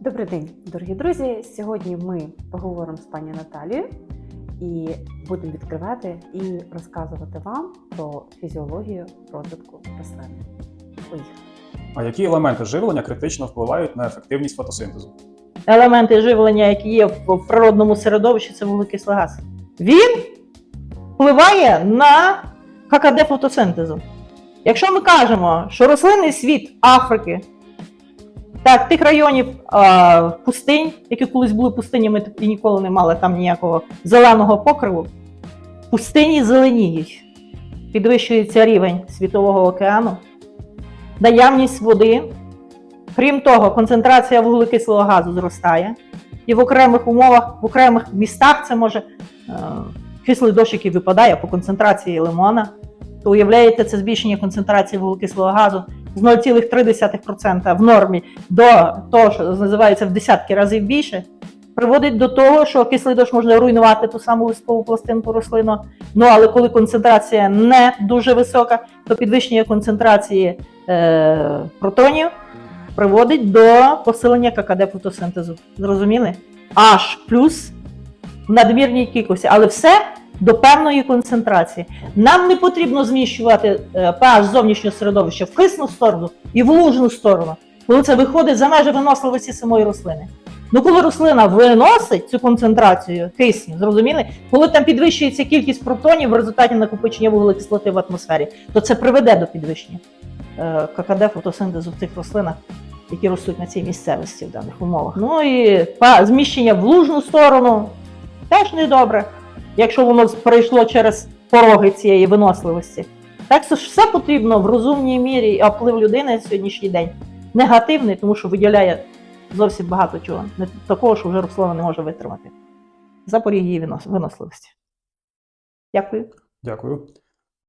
Добрий день, дорогі друзі. Сьогодні ми поговоримо з пані Наталією і будемо відкривати і розказувати вам про фізіологію розвитку рослин. Поїхали. А які елементи живлення критично впливають на ефективність фотосинтезу? елементи живлення, які є в природному середовищі, це вуглекислий газ. Він впливає на ККД фотосинтезу. Якщо ми кажемо, що рослинний світ Африки, так, тих районів а, пустинь, які колись були пустинями і ніколи не мали там ніякого зеленого покриву, пустині зеленіють, підвищується рівень світового океану, наявність води, Крім того, концентрація вуглекислого газу зростає, і в окремих умовах, в окремих містах це може е, кислий дощ, який випадає по концентрації лимона, то уявляєте, це збільшення концентрації вуглекислого газу з 0,3% в нормі до того, що називається в десятки разів більше, приводить до того, що кислий може руйнувати ту саму листкову пластинку рослину. Ну але коли концентрація не дуже висока, то підвищення концентрації е, протонів приводить до посилення ККД фотосинтезу. Зрозуміли? Аж плюс в надмірній кількості, але все до певної концентрації. Нам не потрібно зміщувати е, pH зовнішнього середовища в кисну сторону і в лужну сторону, коли це виходить за межі виносливості самої рослини. Ну, коли рослина виносить цю концентрацію кисню, зрозуміли, коли там підвищується кількість протонів в результаті накопичення вуглекислоти в атмосфері, то це приведе до підвищення е, ККД фотосинтезу в тих рослинах, які ростуть на цій місцевості в даних умовах. Ну і па- зміщення в лужну сторону теж недобре, якщо воно пройшло через пороги цієї виносливості. Так що ж все потрібно в розумній мірі, і вплив людини на сьогоднішній день негативний, тому що виділяє зовсім багато чого. Не такого, що вже Руслана не може витримати. За поріг її винос- виносливості. Дякую. Дякую.